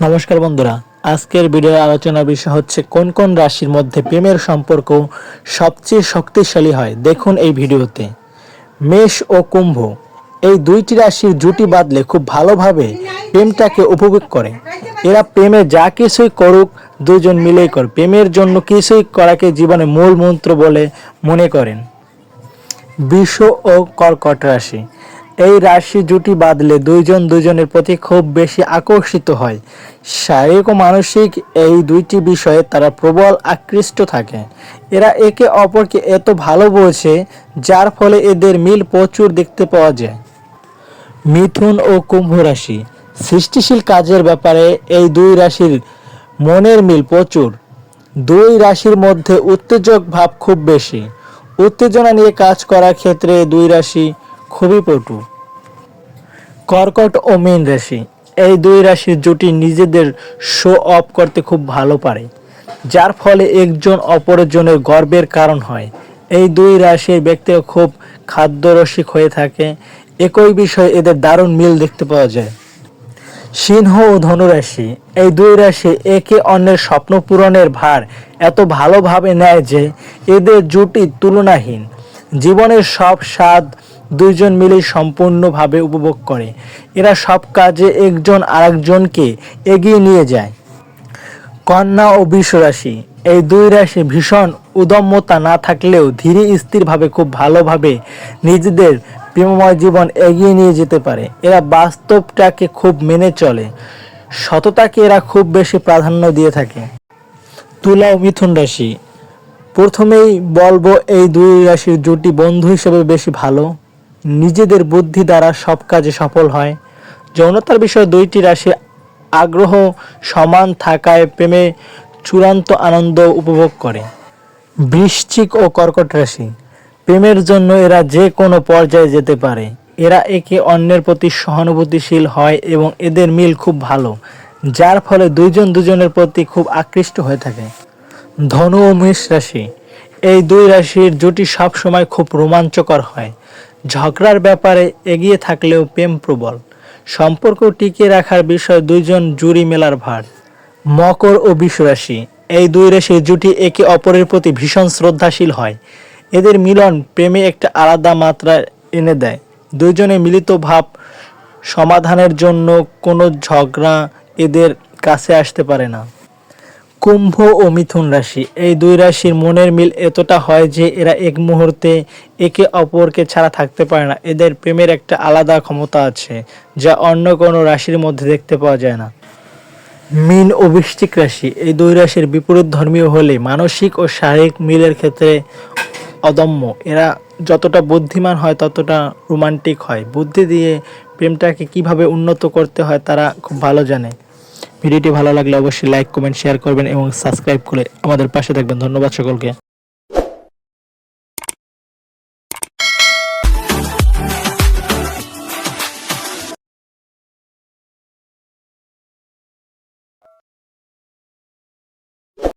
নমস্কার বন্ধুরা, আজকের ভিডিওর আলোচনার বিষয় হচ্ছে কোন কোন রাশির মধ্যে প্রেমের সম্পর্ক সবচেয়ে শক্তিশালী হয়। দেখুন এই ভিডিওতে। মেষ ও কুম্ভ, এই দুইটি রাশির জুটি বাঁধলে খুব ভালোভাবে প্রেমটাকে উপভোগ করে। এরা প্রেমে যা কিছুই করুক, দুজন মিলেই করে। প্রেমের জন্য কিছুই করাকে জীবনে মূল মন্ত্র বলে মনে করেন। বৃষ ও কর্কট রাশি এই রাশি জুটি বাঁধলে দুইজন দুজনের প্রতি খুব বেশি আকর্ষিত হয়। শারীরিক ও মানসিক এই দুইটি বিষয়ে তারা প্রবল আকৃষ্ট থাকে। এরা একে অপরকে এত ভালো বোঝে, যার ফলে এদের মিল প্রচুর দেখতে পাওয়া যায়। মিথুন ও কুম্ভ রাশি, সৃষ্টিশীল কাজের ব্যাপারে এই দুই রাশির মনের মিল প্রচুর। দুই রাশির মধ্যে উত্তেজক ভাব খুব বেশি। উত্তেজনা নিয়ে কাজ করার ক্ষেত্রে দুই রাশি খুবই পটু। কর্কট ও মীন রাশি, এই দুই রাশির জুটি নিজেদের শো অফ করতে খুব ভালো পারে, যার ফলে একজন অপরজনের গর্বের কারণ হয়। এই দুই রাশির ব্যক্তিরা খুব খাদ্যরসিক হয়ে থাকে, একই বিষয়ে এদের দারুণ মিল দেখতে পাওয়া যায়। সিংহ ও ধনুরাশি এই দুই রাশি একে অন্যের স্বপ্ন পূরণের ভার এত ভালোভাবে নেয় যে এদের জুটি তুলনাহীন। জীবনের সব স্বাদ দুইজন মিলে সম্পূর্ণভাবে উপভোগ করে। এরা সব কাজে একজন আরেকজনকে এগিয়ে নিয়ে যায়। কন্যা ও বৃষ রাশি এই দুই রাশি ভীষণ উদম্যতা না থাকলেও ধীরে স্থিরভাবে খুব ভালোভাবে নিজেদের প্রেমময় জীবন এগিয়ে নিয়ে যেতে পারে। এরা বাস্তবটাকে খুব মেনে চলে। সততাকে এরা খুব বেশি প্রাধান্য দিয়ে থাকে। তুলা ও মিথুন রাশি, প্রথমেই বলব এই দুই রাশির জুটি বন্ধু হিসেবে বেশি ভালো। নিজেদের বুদ্ধি দ্বারা সব কাজে সফল হয়। যৌনতার বিষয়ে দুইটি রাশি, আগ্রহ, সমান থাকায় প্রেমে চূড়ান্ত আনন্দ উপভোগ করে। বৃশ্চিক ও কর্কট রাশি, প্রেমের জন্য এরা যে কোনো পর্যায়ে যেতে পারে। এরা একে অন্যের প্রতি সহানুভূতিশীল হয় এবং এদের মিল খুব ভালো, যার ফলে দুইজন দুজনের প্রতি খুব আকৃষ্ট হয়ে থাকে। ধনু ও মেষ রাশি, এই দুই রাশির জুটি সবসময় খুব রোমাঞ্চকর হয়। ঝগড়ার ব্যাপারে এগিয়ে থাকলেও প্রেম প্রবল। সম্পর্ক টিকিয়ে রাখার বিষয় দুইজন জুরি মেলার ভার। মকর ও বিষ রাশি এই দুই রাশির জুটি একে অপরের প্রতি ভীষণ শ্রদ্ধাশীল হয়। এদের মিলন প্রেমে একটা আলাদা মাত্রা এনে দেয়। দুইজনে মিলিত ভাব সমাধানের জন্য কোনো ঝগড়া এদের কাছে আসতে পারে না। কুম্ভ ও মিথুন রাশি। এই দুই রাশির মনের মিল এতটা হয় যে এরা এক মুহূর্তে একে অপরকে ছাড়া থাকতে পারে না। এদের প্রেমের একটা আলাদা ক্ষমতা আছে, যা অন্য কোনো রাশির মধ্যে দেখতে পাওয়া যায় না। মিন ও বৃশ্চিক রাশি। এই দুই রাশির বিপরীত ধর্মীয় হলে মানসিক ও শারীরিক মিলের ক্ষেত্রে অদম্য। এরা যতটা বুদ্ধিমান হয়, ততটা রোমান্টিক হয়। বুদ্ধি দিয়ে প্রেমটাকে কীভাবে উন্নত করতে হয়, তারা খুব ভালো জানে। ভিডিওটি ভালো লাগলে অবশ্যই লাইক, কমেন্ট, শেয়ার করবেন এবং সাবস্ক্রাইব করে আমাদের পাশে থাকবেন। ধন্যবাদ সকলকে।